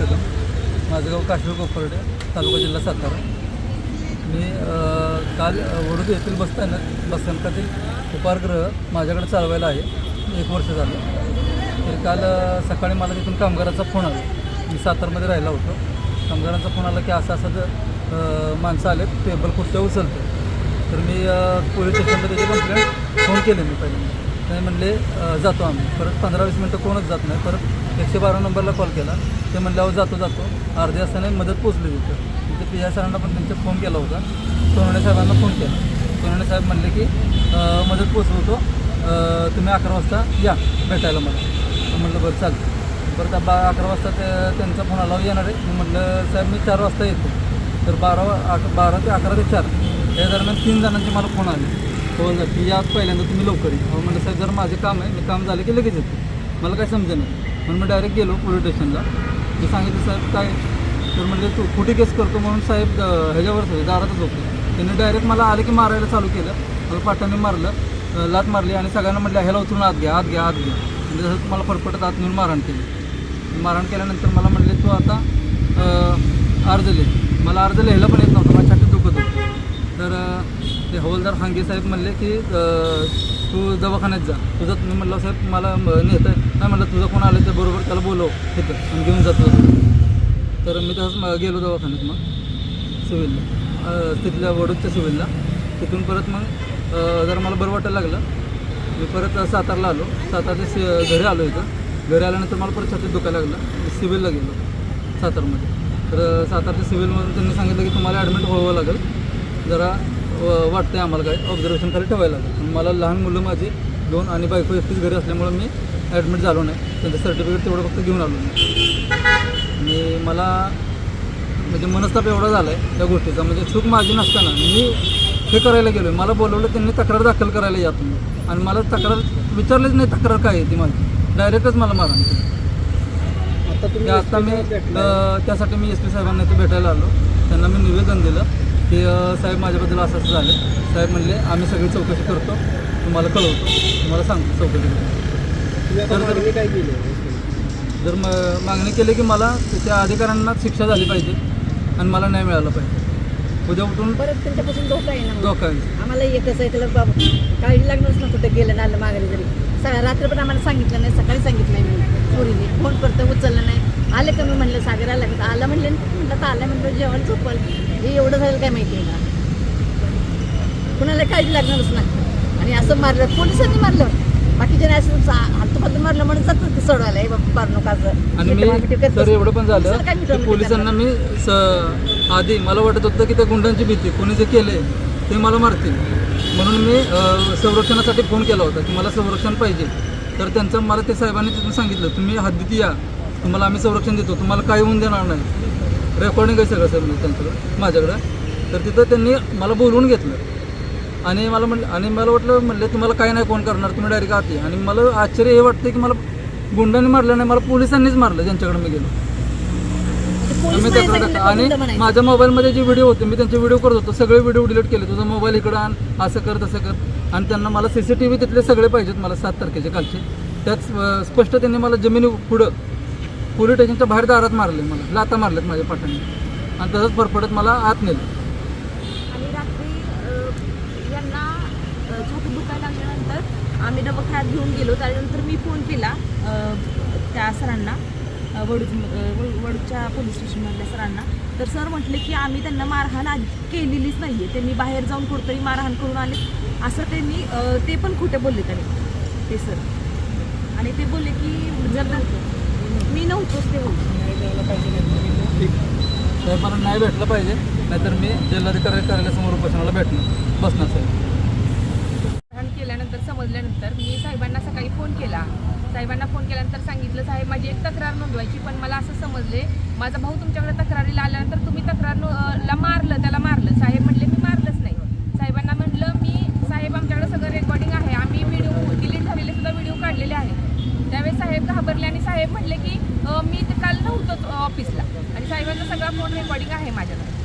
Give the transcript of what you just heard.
कदम माझं गाव काशीळ कोपर्डे तालुका जिल्हा सातारा. मी काल अ, वडोद येथील बसताना बसस्थानकातील उपारग्रह माझ्याकडे चालवायला आहे. एक वर्ष झालं. तर काल सकाळी मला तिथून कामगाराचा फोन आला. मी सातारमध्ये राहिला होतो. कामगारांचा फोन आला की असं असं जर माणसं आले टेबल खुर्च्या उचलते तर मी पोलीस स्टेशनला त्याची कंप्लेंट फोन केले मी पहिले नाही म्हणले जातो आम्ही. परत पंधरा वीस मिनटं कोणच जात नाही. परत एकशे बारा नंबरला कॉल केला. ते म्हणले अहो जातो जातो. अर्ध्या असताना मदत पोचली तिथं. तिथे पी आय सरांना पण त्यांचा फोन केला होता. सोनवणे साहेबांना फोन केला. सोनवणे साहेब म्हणले की मदत पोचवतो तुम्ही अकरा वाजता या भेटायला मला. म्हटलं बरं चालतं परत बा अकरा वाजता ते त्यांचा फोन आला येणार आहे. मी म्हटलं साहेब मी चार वाजता येतो. तर बारा वा- बारा ते अकरा ते चार. या दरम्यान तीन जणांचे मला फोन आले. हो ना की या पहिल्यांदा तुम्ही लवकर या. हो म्हणलं साहेब जर माझे काम आहे. मी काम झालं की लगेच येतो. मला काय समजेना. म्हणून मी डायरेक्ट गेलो पोलीस स्टेशनला मी सांगितलं साहेब काय? तर म्हणजे तू कुठे केस करतो म्हणून साहेब ह्याच्यावरच होते दारातच होते. त्यांनी डायरेक्ट मला आले की मारायला चालू केलं. मला पाटाने मारलं लात मारली आणि सगळ्यांना म्हटलं ह्याला उचलून आत घ्या आत घ्या आत घ्या. म्हणजे जसं मला फटफटत आत नेऊन मारहाण केली. मारहाण केल्यानंतर मला म्हणले तू आता अर्ज लिह मला अर्ज लिहायला पण येत नव्हतं. माझ्या छातीत दुखत होतं. तर ते हवलदार हांगे साहेब म्हणले की तू दवाखान्यात जा. तुझं मी म्हटलं साहेब मला नेत आहे नाही म्हटलं तुझं कोण आलं ते बरोबर त्याला बोलव तिथं घेऊन जातो तर मी तसंच गेलो दवाखान्यात मग सिव्हिलला. तिथल्या वडूदच्या सिव्हिलला. तिथून परत मग जर जरा मला बरं वाटायला लागलं. मी परत सातारला आलो. सातारच्या सि घरी आलो इथं. घरी आल्यानंतर मला परत छातीत दुखायला लागलं. सिव्हिलला गेलो सातारमध्ये. तर सातारच्या सिव्हिलमधून त्यांनी सांगितलं की तुम्हाला ॲडमिट व्हावं लागेल. जरा वाटतंय आम्हाला काय. ऑब्झर्वेशन खाली ठेवायला लागेल. मला लहान मुलं माझी दोन आणि बायको एकटीच घरी असल्यामुळं मी ॲडमिट झालो नाही. त्यांचं सर्टिफिकेट तेवढं फक्त घेऊन आलो मी आणि मला म्हणजे मनस्ताप एवढा झाला आहे त्या गोष्टीचा. म्हणजे चूक माझी नसताना मी हे करायला गेलो मला बोलवलं त्यांनी तक्रार दाखल करायला या तुम्ही. आणि मला तक्रार विचारलीच नाही तक्रार काय आहे ती माझी. डायरेक्टच मला केली आता ते तुम्ही आता मी त्यासाठी मी एस पी साहेबांना इथे भेटायला आलो. त्यांना मी निवेदन दिलं. की साहेब माझ्याबद्दल असं असं झालं. साहेब म्हणले आम्ही सगळी चौकशी करतो तुम्हाला कळवतो तुम्हाला सांगतो चौकशी तर- मागणी काय केली? जर म मागणी केली की मला त्या अधिकाऱ्यांना शिक्षा झाली पाहिजे आणि मला न्याय मिळाला पाहिजे. उद्या उठून परत त्यांच्यापासून धोका आहे ना धोका आहे. आम्हाला एकच आहे त्याला बाबा काळजी लागणारच ना कुठं गेलं ना आलं माघारी जरी सगळ्या रात्र पण आम्हाला सांगितलं नाही सकाळी सांगितलं नाही मी पोरीने. फोन करतं उचललं नाही. आले का मी म्हणलं सागर आला का आला म्हणलं म्हणलं तर आलं म्हणलं जेवण झोपल. हे एवढं झालं काय माहिती आहे का? कुणाला काळजी लागणारच ना आणि असं मारलं पोलिसांनी मारलं. बाकीच्या नाही असं हातोपातून मारलं म्हणून जातं ते सोडवायला. हे बाबा मारू नका एवढं पण झालं पोलिसांना मी आधी मला वाटत होतं की त्या गुंडांची भीती कोणी जे केले ते मला मारतील. म्हणून मी संरक्षणासाठी फोन केला होता की मला संरक्षण पाहिजे. तर त्यांचं मला ते साहेबांनी तिथून सांगितलं तुम्ही हद्दीत या. तुम्हाला आम्ही संरक्षण देतो. तुम्हाला काही होऊन देणार नाही. रेकॉर्डिंग आहे सगळं साहेब त्यांच्याकडं माझ्याकडं. तर तिथं त्यांनी मला बोलवून घेतलं. आणि मला म्हटलं आणि मला वाटलं म्हणले तुम्हाला काही नाही कोण करणार? तुम्ही डायरेक्ट आत. आणि मला आश्चर्य हे वाटतं की मला गुंडांनी मारलं नाही मला पोलिसांनीच मारलं ज्यांच्याकडे मी गेलो. मी तक्रार आणि? माझ्या मोबाईलमध्ये जे व्हिडिओ होते मी त्यांचे व्हिडिओ करत होतो. सगळे व्हिडिओ डिलीट केले. तुझा मोबाईल इकडं आण असं कर तसं कर. आणि त्यांना मला सी सी टी व्ही तिथले सगळे पाहिजेत मला सात तारखेचे कालचे. त्यात स्पष्ट त्यांनी मला जमिनी पुढं पोलीस स्टेशनच्या बाहेर दारात मारले मला लाता मारल्यात माझ्या पाठाने. आणि तसंच फरफडत मला आत नेलं. आणि रात्री अ, यांना अ, छातीत दुखायला लागल्यानंतर आम्ही दवाखान्यात घेऊन गेलो. त्यानंतर मी फोन केला अ, त्या सरांना अ, वडू अ, वड- वडूच्या पोलीस स्टेशनमधल्या सरांना. तर सर म्हटले की आम्ही त्यांना मारहाण आधी केलेलीच नाही आहे त्यांनी बाहेर जाऊन कुठंतरी मारहाण करून आले. असं त्यांनी अ, ते पण खोटे बोलले त्यांनी ते सर. आणि ते बोलले की जर मी नव्हतोच ते साहेबांना नाही भेटलं पाहिजे नाहीतर मी जिल्हाधिकारी कार्यालयासमोर उपोषणाला भेटणार बसणार साहेब. केल्यानंतर समजल्यानंतर मी साहेबांना सकाळी फोन केला. साहेबांना फोन केल्यानंतर सांगितलं साहेब माझी एक तक्रार नोंदवायची पण मला असं समजले. माझा भाऊ तुमच्याकडे तक्रारीला आल्यानंतर तुम्ही तक्रार नो- अं, ला मारलं त्याला मारलं साहेब म्हटले मी मारलंच नाही साहेबांना म्हटलं मी साहेब आमच्याकडे सगळं रेकॉर्डिंग आहे आम्ही व्हिडिओ डिलीट झालेले सुद्धा व्हिडिओ काढलेले आहेत त्यावेळेस साहेब घाबरले आणि साहेब म्हटले की मी काल नव्हतोच ऑफिसला आणि साहेबांचा सगळा फोन रेकॉर्डिंग आहे माझ्याकडे.